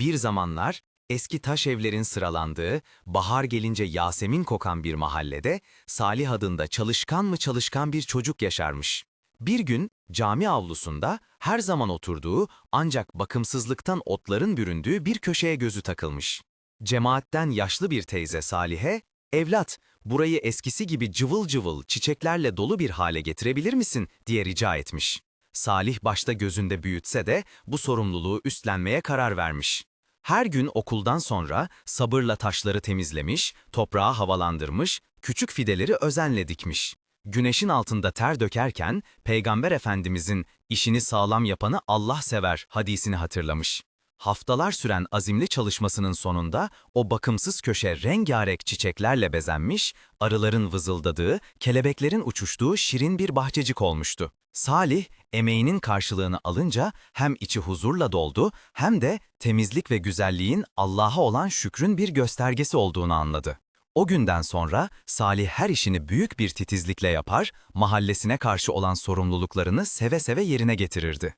Bir zamanlar eski taş evlerin sıralandığı, bahar gelince Yasemin kokan bir mahallede Salih adında çalışkan mı çalışkan bir çocuk yaşarmış. Bir gün cami avlusunda her zaman oturduğu ancak bakımsızlıktan otların büründüğü bir köşeye gözü takılmış. Cemaatten yaşlı bir teyze Salih'e, "Evlat, burayı eskisi gibi cıvıl cıvıl çiçeklerle dolu bir hale getirebilir misin?" diye rica etmiş. Salih başta gözünde büyütse de bu sorumluluğu üstlenmeye karar vermiş. Her gün okuldan sonra sabırla taşları temizlemiş, toprağı havalandırmış, küçük fideleri özenle dikmiş. Güneşin altında ter dökerken Peygamber Efendimizin işini sağlam yapanı Allah sever hadisini hatırlamış. Haftalar süren azimli çalışmasının sonunda o bakımsız köşe rengarenk çiçeklerle bezenmiş, arıların vızıldadığı, kelebeklerin uçuştuğu şirin bir bahçecik olmuştu. Salih, emeğinin karşılığını alınca hem içi huzurla doldu hem de temizlik ve güzelliğin Allah'a olan şükrün bir göstergesi olduğunu anladı. O günden sonra Salih her işini büyük bir titizlikle yapar, mahallesine karşı olan sorumluluklarını seve seve yerine getirirdi.